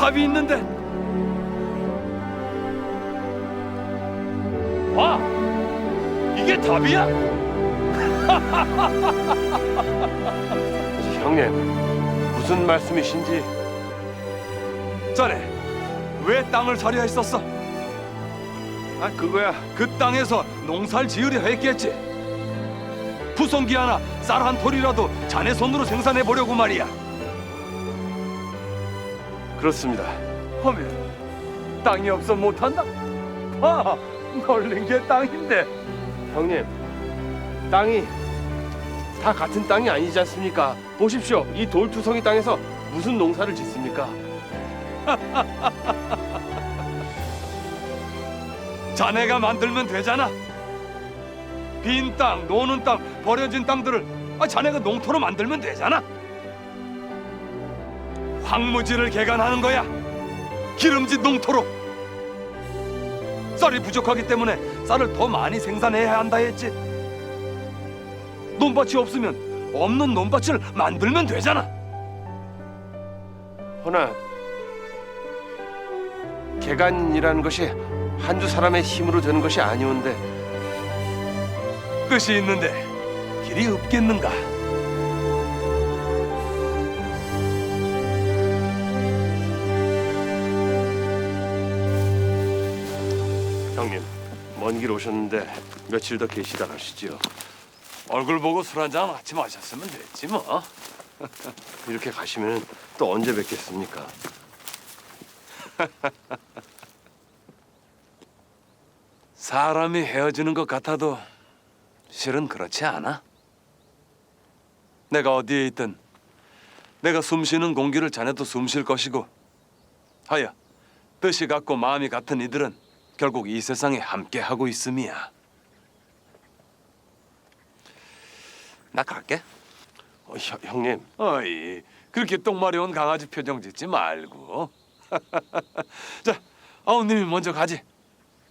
답이 있는데. 와, 이게 답이야? 형님, 무슨 말씀이신지 자네 왜 땅을 사려 했었어? 아 그거야 그 땅에서 농사를 지으려 했겠지. 부성기 하나 쌀 한 톨이라도 자네 손으로 생산해 보려고 말이야. 그렇습니다. 하면 땅이 없어 못한다. 아, 널린 게 땅인데. 형님, 땅이 다 같은 땅이 아니지 않습니까? 보십시오, 이 돌투성이 땅에서 무슨 농사를 짓습니까? 자네가 만들면 되잖아. 빈 땅, 노는 땅, 버려진 땅들을 아, 자네가 농토로 만들면 되잖아. 황무지를 개간하는 거야. 기름진 농토로. 쌀이 부족하기 때문에 쌀을 더 많이 생산해야 한다 했지. 논밭이 없으면 없는 논밭을 만들면 되잖아. 허나 개간이라는 것이 한두 사람의 힘으로 되는 것이 아니온데 뜻이 있는데 길이 없겠는가? 먼 길 오셨는데 며칠 더 계시다 가시지요. 얼굴 보고 술 한 잔 같이 마셨으면 됐지 뭐. 이렇게 가시면 또 언제 뵙겠습니까? 사람이 헤어지는 것 같아도 실은 그렇지 않아. 내가 어디에 있든 내가 숨쉬는 공기를 자네도 숨 쉴 것이고 하여 뜻이 같고 마음이 같은 이들은 결국 이 세상에 함께 하고 있음이야. 나 갈게. 어, 형, 형님, 어이 그렇게 똥마려운 강아지 표정 짓지 말고. 자, 아우님이 먼저 가지.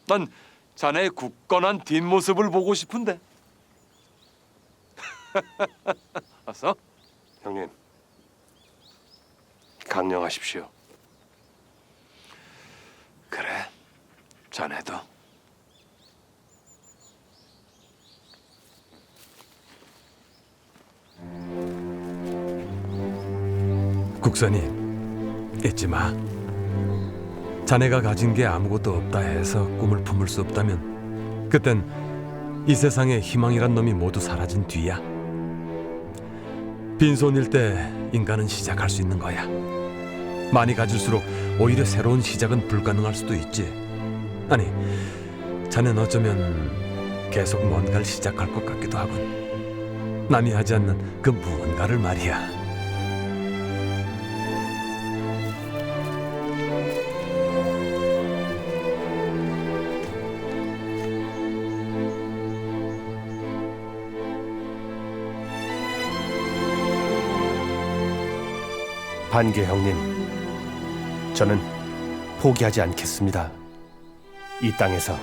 난 자네의 굳건한 뒷모습을 보고 싶은데. 어서. 형님, 강령하십시오. 그래, 자네도. 국선이 잊지 마. 자네가 가진 게 아무것도 없다 해서 꿈을 품을 수 없다면 그땐 이 세상에 희망이란 놈이 모두 사라진 뒤야. 빈손일 때 인간은 시작할 수 있는 거야. 많이 가질수록 오히려 새로운 시작은 불가능할 수도 있지. 아니, 자넨 어쩌면 계속 뭔가를 시작할 것 같기도 하군. 남이 하지 않는 그 무언가를 말이야. 반개 형님, 저는 포기하지 않겠습니다. 이 땅에서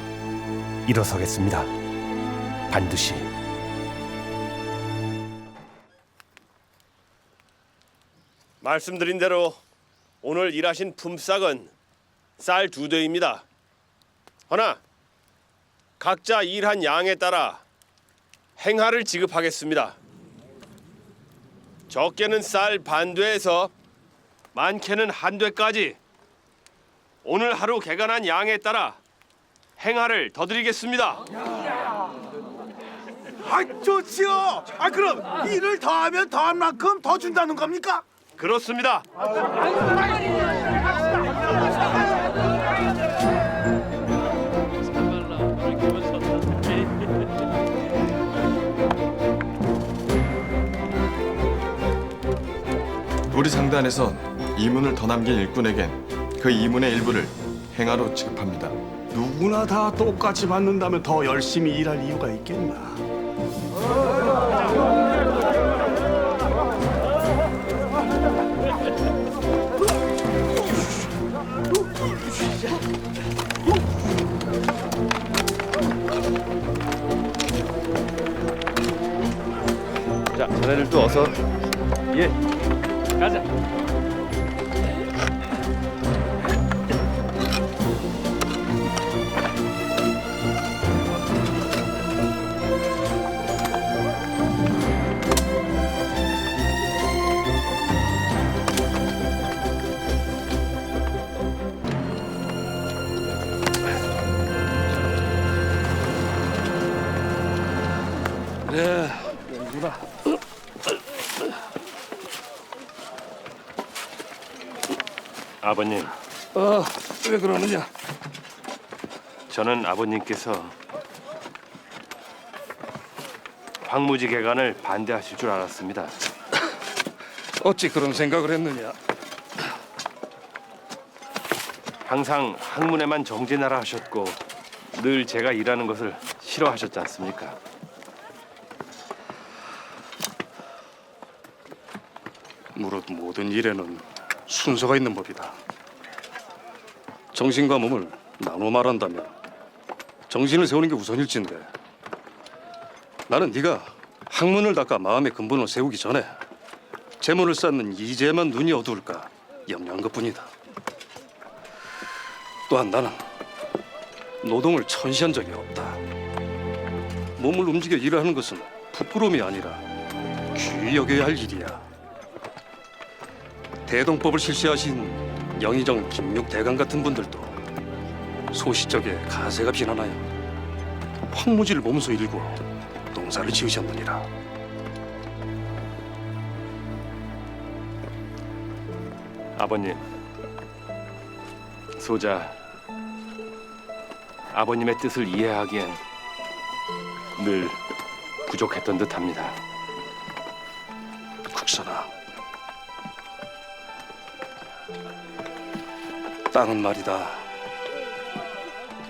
일어서겠습니다. 반드시. 말씀드린 대로 오늘 일하신 품삯은 쌀 두 대입니다. 허나 각자 일한 양에 따라 행하를 지급하겠습니다. 적게는 쌀 반 대에서 많게는 한 대까지 오늘 하루 개간한 양에 따라 행하를 더 드리겠습니다. 아 좋지요. 아 그럼 일을 더하면 더한 만큼 더 준다는 겁니까? 그렇습니다. 우리 상단에서 이문을 더 남긴 일꾼에겐 그 이문의 일부를 행하로 지급합니다. 누구나 다 똑같이 받는다면 더 열심히 일할 이유가 있겠나? 자, 자네들도 어서 예, 가자. 아버님, 어, 왜 그러느냐? 저는 아버님께서 황무지 개간을 반대하실 줄 알았습니다. 어찌 그런 생각을 했느냐? 항상 학문에만 정진하라 하셨고 늘 제가 일하는 것을 싫어하셨지 않습니까? 무릇 모든 일에는 순서가 있는 법이다. 정신과 몸을 나눠 말한다면 정신을 세우는 게 우선일진데 나는 네가 학문을 닦아 마음의 근본을 세우기 전에 재물을 쌓는 이제만 눈이 어두울까 염려한 것뿐이다. 또한 나는 노동을 천시한 적이 없다. 몸을 움직여 일을 하는 것은 부끄러움이 아니라 귀히 여겨야 할 일이야. 대동법을 실시하신 영의정 김육 대감 같은 분들도 소시적에 가세가 비난하여 황무지를 몸소 일고 농사를 지으셨느니라. 아버님, 소자 아버님의 뜻을 이해하기엔 늘 부족했던 듯합니다. 땅은 말이다.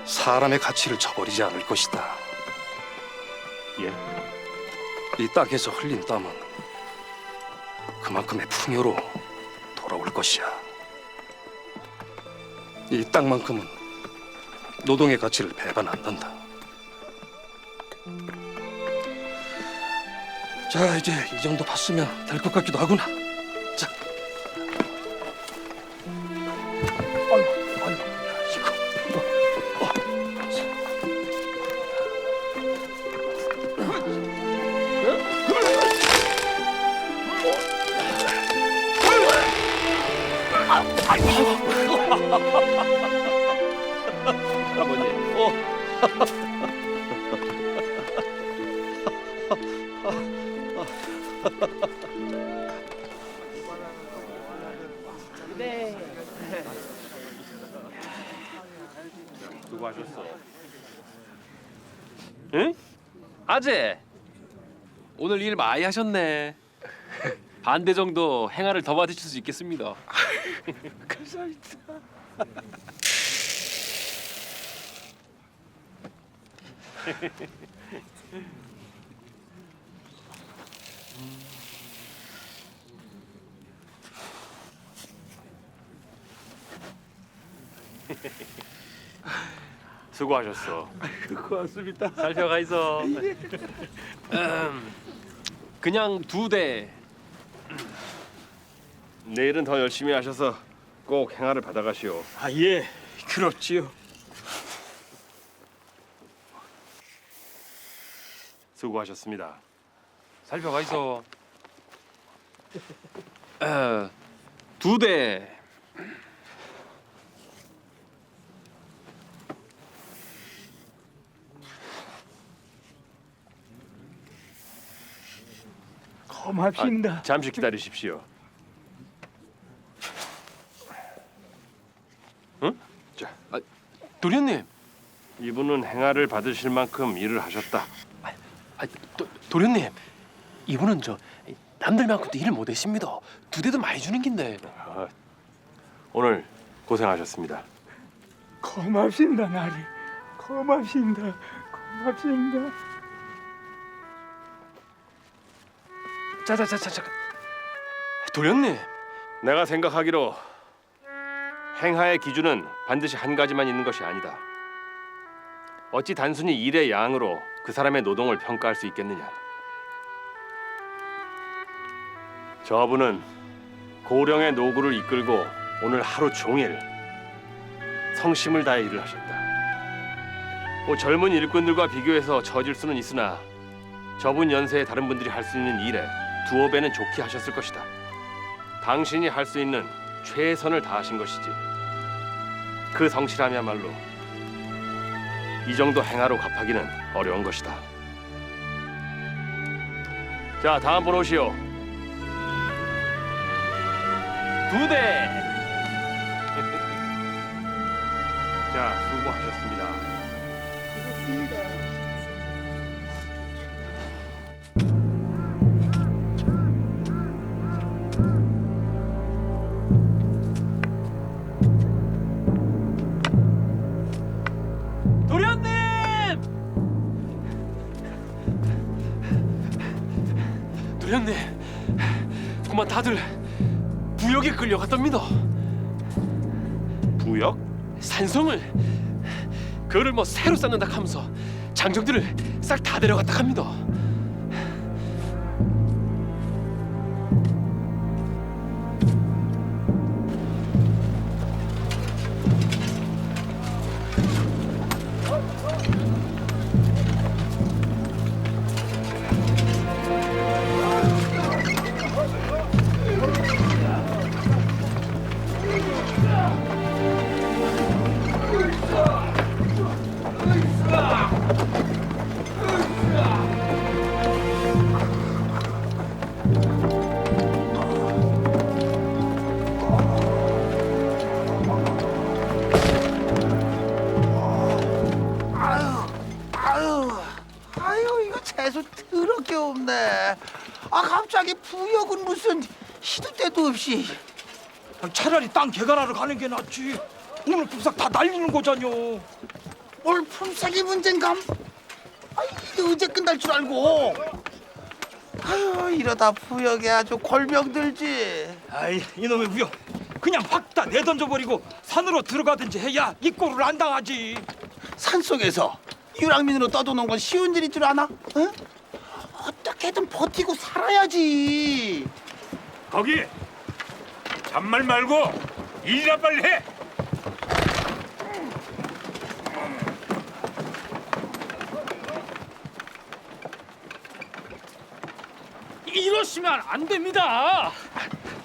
사람의 가치를 저버리지 않을 것이다. 예, 이 땅에서 흘린 땀은 그만큼의 풍요로 돌아올 것이야. 이 땅만큼은 노동의 가치를 배반 한단다. 자, 이제 이 정도 봤으면 될 것 같기도 하구나. 수고하셨어. 응? 아재 오늘 일 많이 하셨네. 반대 정도 행하를 더 받으실 수 있겠습니다. 수고하셨어. 고맙습니다. 살펴가 있어. 음, 그냥 두 대. 내일은 더 열심히 하셔서 꼭 행하를 받아가시오. 아 예, 그렇지요. 수고하셨습니다. 살펴가 있어. 어, 두 대. 고맙습니다. 아, 잠시 기다리십시오. 응? 자, 도련님. 이분은 행하를 받으실 만큼 일을 하셨다. 아, 도, 도련님. 이분은 저 남들만큼도 일을 못했습니다. 두 대도 많이 주는 긴데. 아, 오늘 고생하셨습니다. 고맙습니다, 나리. 고맙습니다. 고맙습니다. 자자자자. 도련님. 내가 생각하기로 행하의 기준은 반드시 한 가지만 있는 것이 아니다. 어찌 단순히 일의 양으로 그 사람의 노동을 평가할 수 있겠느냐? 저분은 고령의 노구를 이끌고 오늘 하루 종일 성심을 다해 일을 하셨다. 뭐 젊은 일꾼들과 비교해서 저질 수는 있으나 저분 연세의 다른 분들이 할 수 있는 일에 두어 배는 좋게 하셨을 것이다. 당신이 할 수 있는 최선을 다하신 것이지. 그 성실함이야말로 이 정도 행하로 갚하기는 어려운 것이다. 자, 다음 번 오시오. 두 대. 자, 수고하셨습니다. 다들 부역에 끌려갔답니다. 부역? 산성을 그를 뭐 새로 쌓는다 하면서 장정들을 싹 다 데려갔다 합니다. 없이. 차라리 땅 개간하러 가는 게 낫지. 오늘 품삯 다 날리는 거잖요. 뭘 품삯이 문제인감? 아 이게 언제 끝날 줄 알고. 아유 이러다 부역에 아주 골병 들지. 아이 이놈의 무역 그냥 확 다 내던져 버리고 산으로 들어가든지 해야 이 꼴을 안 당하지. 산 속에서 유랑민으로 떠도는 건 쉬운 일인 줄 아나? 응? 어떻게든 버티고 살아야지. 거기 잔말 말고 일이나 빨리 해. 이러시면 안 됩니다.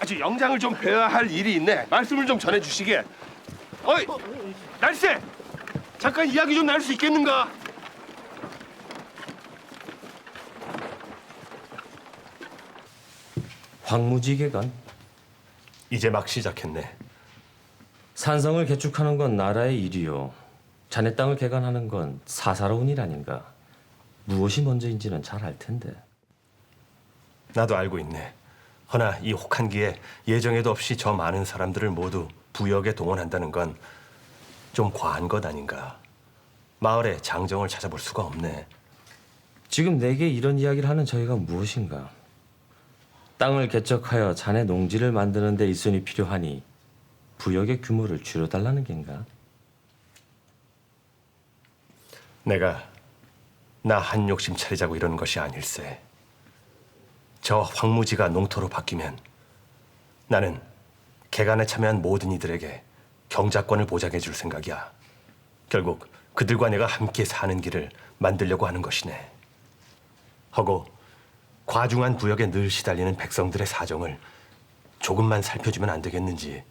아주 영장을 좀 배워야 할 일이 있네. 말씀을 좀 전해 주시게. 어이, 날씨! 잠깐 이야기 좀 나눌 수 있겠는가? 황무지개간 이제 막 시작했네. 산성을 개축하는 건 나라의 일이요. 자네 땅을 개간하는 건 사사로운 일 아닌가. 무엇이 먼저인지는 잘 알 텐데. 나도 알고 있네. 허나 이 혹한기에 예정에도 없이 저 많은 사람들을 모두 부역에 동원한다는 건 좀 과한 것 아닌가. 마을에 장정을 찾아볼 수가 없네. 지금 내게 이런 이야기를 하는 저희가 무엇인가? 땅을 개척하여 자네 농지를 만드는 데 일손이 필요하니 부역의 규모를 줄여달라는 겐가? 내가 나 한 욕심 차리자고 이러는 것이 아닐세. 저 황무지가 농토로 바뀌면 나는 개간에 참여한 모든 이들에게 경작권을 보장해 줄 생각이야. 결국 그들과 내가 함께 사는 길을 만들려고 하는 것이네. 하고 과중한 부역에 늘 시달리는 백성들의 사정을 조금만 살펴주면 안 되겠는지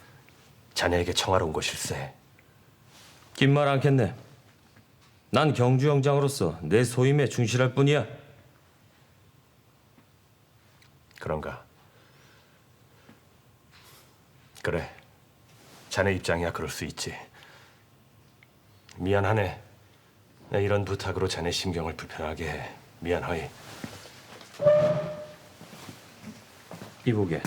자네에게 청하러 온 것일세. 긴 말 않겠네. 난 경주 영장으로서 내 소임에 충실할 뿐이야. 그런가? 그래. 자네 입장이야 그럴 수 있지. 미안하네. 내 이런 부탁으로 자네 심경을 불편하게 해. 미안하이. 이보게.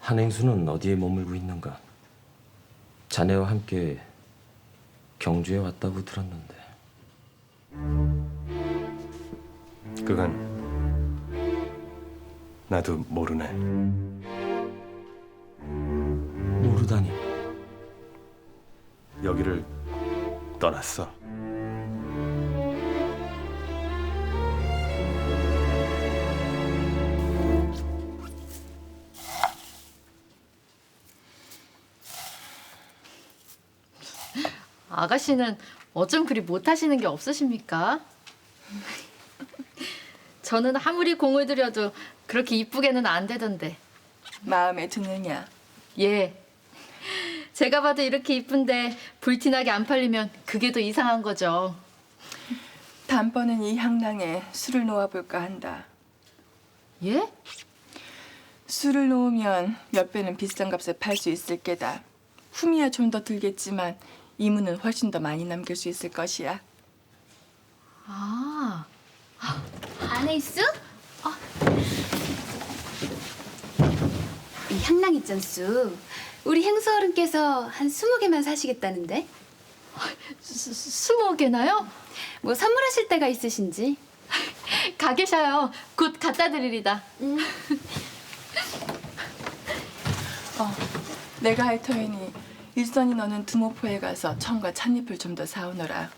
한행수는 어디에 머물고 있는가? 자네와 함께 경주에 왔다고 들었는데. 그건 나도 모르네. 모르다니. 여기를 떠났어. 아가씨는 어쩜 그리 못하시는 게 없으십니까? 저는 아무리 공을 들여도 그렇게 이쁘게는 안 되던데. 마음에 드느냐? 예. 제가 봐도 이렇게 이쁜데 불티나게 안 팔리면 그게 더 이상한 거죠. 다 다음번엔 이 향랑에 술을 놓아볼까 한다. 예? 술을 놓으면 몇 배는 비싼 값에 팔 수 있을 게다. 품이야 좀 더 들겠지만 이문은 훨씬 더 많이 남길 수 있을 것이야. 아, 안에 있어? 어. 이 향랑 있잖수. 우리 행수 어른께서 한 스무 개만 사시겠다는데. 스, 스- 스무 개나요? 뭐 선물하실 때가 있으신지. 가 계셔요. 곧 갖다 드리리다. 어, 내가 할 터이니 일선이 너는 두모포에 가서 청과 찻잎을 좀 더 사오너라.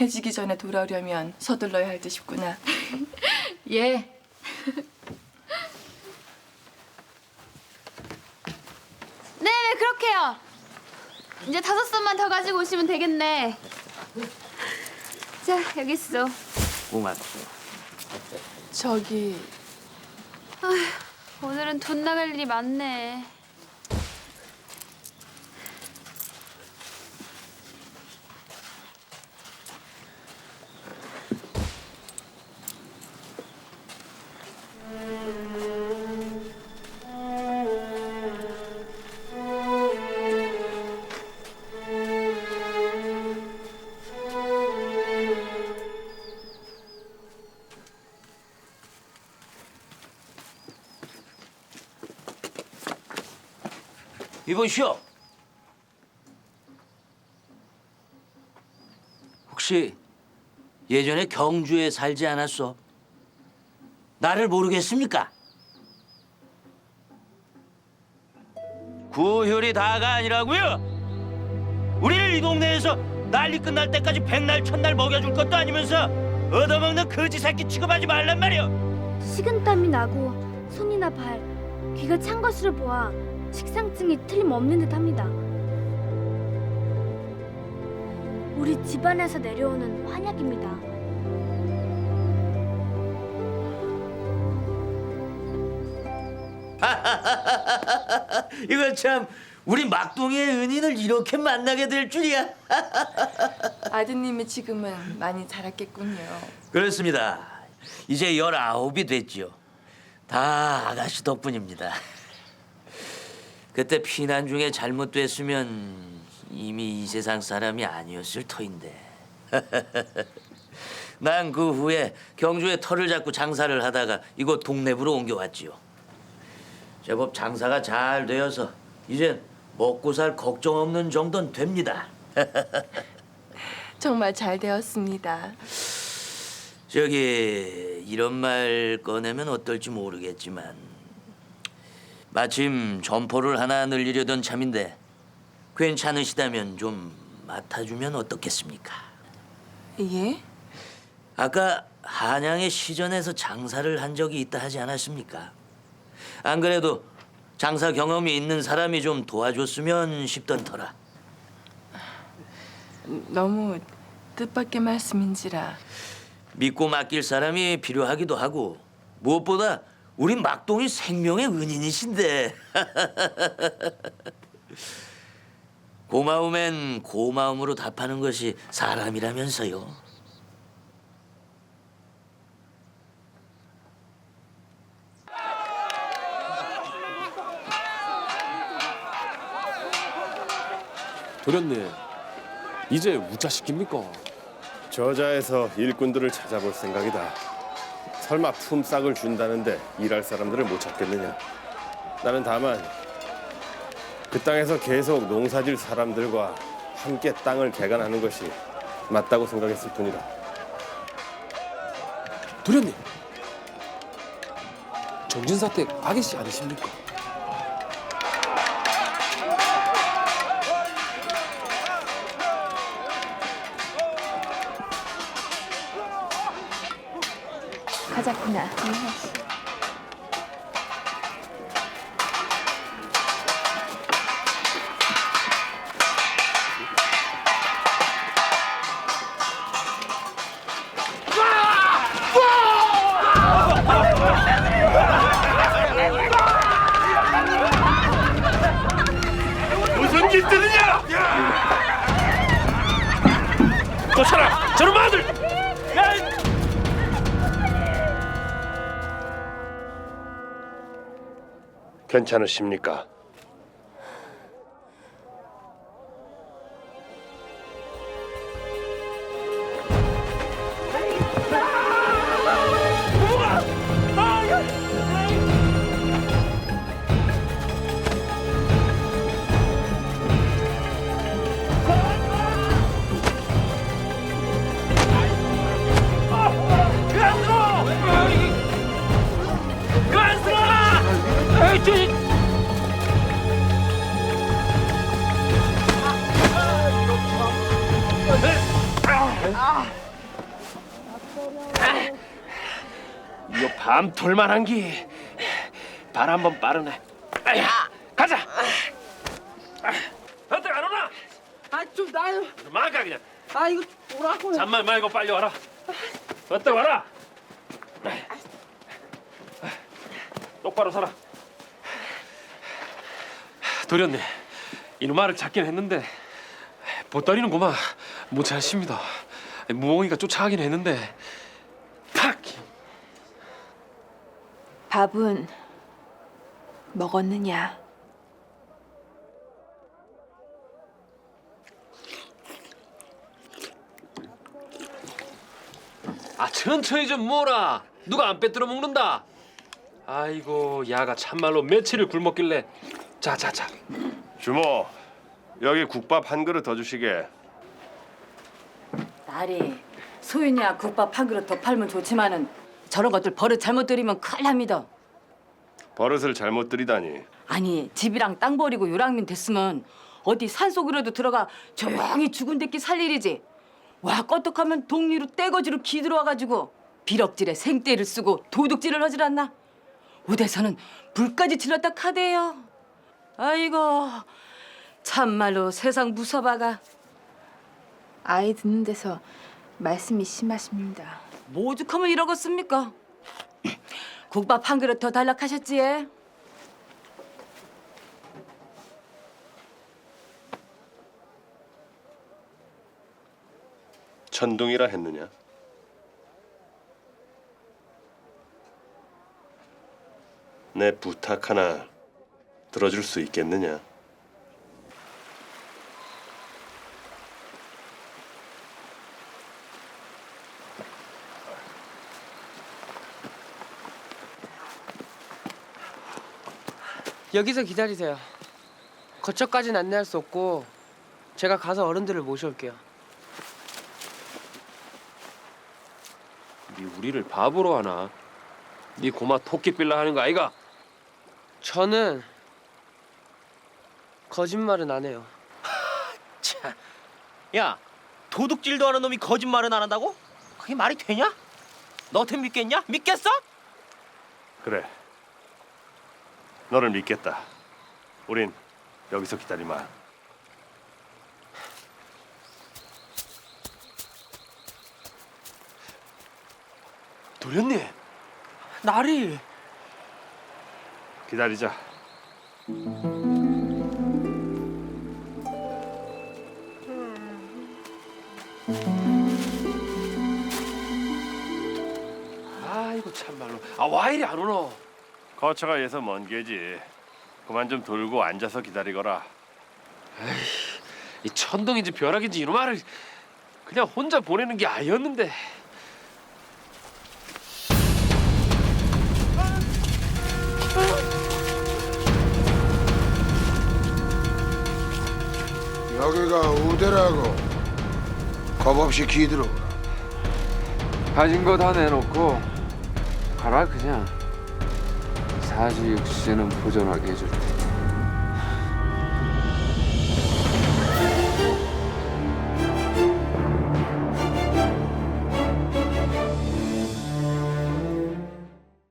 해지기 전에 돌아오려면 서둘러야 할 듯 싶구나. 예. 네, 네 그렇게요. 이제 다섯 손만 더 가지고 오시면 되겠네. 자 여기 있어. 고맙소. 저기 오늘은 돈 나갈 일이 많네. 이보시오. 혹시 예전에 경주에 살지 않았어? 나를 모르겠습니까? 구효리 다가 아니라고요? 우리를 이 동네에서 난리 끝날 때까지 백날 천날 먹여줄 것도 아니면서 얻어먹는 거지 새끼 취급하지 말란 말이오. 식은땀이 나고 손이나 발, 귀가 찬 것으로 보아 식상증이 틀림없는 듯합니다. 우리 집안에서 내려오는 환약입니다. 이거 참 우리 막둥이의 은인을 이렇게 만나게 될 줄이야. 아드님이 지금은 많이 자랐겠군요. 그렇습니다. 이제 열아홉이 됐지요. 다 아가씨 덕분입니다. 그때 피난 중에 잘못됐으면 이미 이 세상 사람이 아니었을 터인데. 난 그 후에 경주에 터를 잡고 장사를 하다가 이곳 동네부로 옮겨왔지요. 제법 장사가 잘 되어서 이젠 먹고 살 걱정 없는 정도는 됩니다. 정말 잘 되었습니다. 저기 이런 말 꺼내면 어떨지 모르겠지만 마침 점포를 하나 늘리려던 참인데 괜찮으시다면 좀 맡아주면 어떻겠습니까? 예? 아까 한양의 시전에서 장사를 한 적이 있다 하지 않았습니까? 안 그래도 장사 경험이 있는 사람이 좀 도와줬으면 싶던 터라. 너무 뜻밖의 말씀인지라. 믿고 맡길 사람이 필요하기도 하고 무엇보다 우리 막동이 생명의 은인이신데 고마움엔 고마움으로 답하는 것이 사람이라면서요. 도련님, 이제 우짜 시킵니까? 저자에서 일꾼들을 찾아볼 생각이다. 설마 품삯을 준다는데 일할 사람들을 못 찾겠느냐? 나는 다만 그 땅에서 계속 농사질 사람들과 함께 땅을 개간하는 것이 맞다고 생각했을 뿐이다. 도련님, 정진사댁 아기씨 아니십니까? 괜찮으십니까? 이거 밤 돌만한 기발 한 번 빠르네. 아야, 가자. 어떻게 안 오나? 아 좀 나요. 막아 그냥. 아 이거 오라고요. 잠만 말고 빨리 와라. 어때 와라. 똑바로 서라. 도련님, 이놈 말을 찾긴 했는데 보따리는구만 못 찾습니다. 무엉이가 쫓아가긴 했는데 팍! 밥은 먹었느냐? 아 천천히 좀 먹어라. 누가 안 빼들어 먹는다. 아이고 야가 참말로 며칠을 굶었길래. 자자자. 주모, 여기 국밥 한 그릇 더 주시게. 나리 소윤이야 국밥 한 그릇 더 팔면 좋지만은 저런 것들 버릇 잘못 들이면 큰일 납니다. 버릇을 잘못 들이다니. 아니 집이랑 땅 버리고 요랑민 됐으면 어디 산속으로도 들어가 조용히 죽은 데끼 살 일이지. 와 껐떡하면 동리로 떼거지로 기 들어와가지고 비럭질에 생떼를 쓰고 도둑질을 하질 않나? 우대서는 불까지 질렀다 카대요. 아이고 참말로 세상 무서봐가. 아이 듣는 데서 말씀이 심하십니다. 뭐 오죽하면 이러겠습니까? 국밥 한 그릇 더 달라 하셨지? 천둥이라 했느냐? 내 부탁 하나 들어줄 수 있겠느냐? 여기서 기다리세요. 거처까지는 안내할 수 없고 제가 가서 어른들을 모셔올게요. 네 우리를 바보로 하나? 네 고마 토끼 빌라 하는 거 아이가? 저는 거짓말은 안 해요. 야, 도둑질도 하는 놈이 거짓말은 안 한다고? 그게 말이 되냐? 너한테 믿겠냐? 믿겠어? 그래. 너를 믿겠다. 우린 여기서 기다리마. 도련님. 나리. 기다리자. 아이고 참말로. 아와 이리 안 오노? 거처가 예서 먼 게지. 그만 좀 돌고 앉아서 기다리거라. 이 천둥인지 벼락인지 이놈 말을 그냥 혼자 보내는 게 아니었는데. 여기가 우대라고 겁 없이 기들어오라 가진 거 다 내놓고 가라 그냥 사지 육지는 보존하게 해줄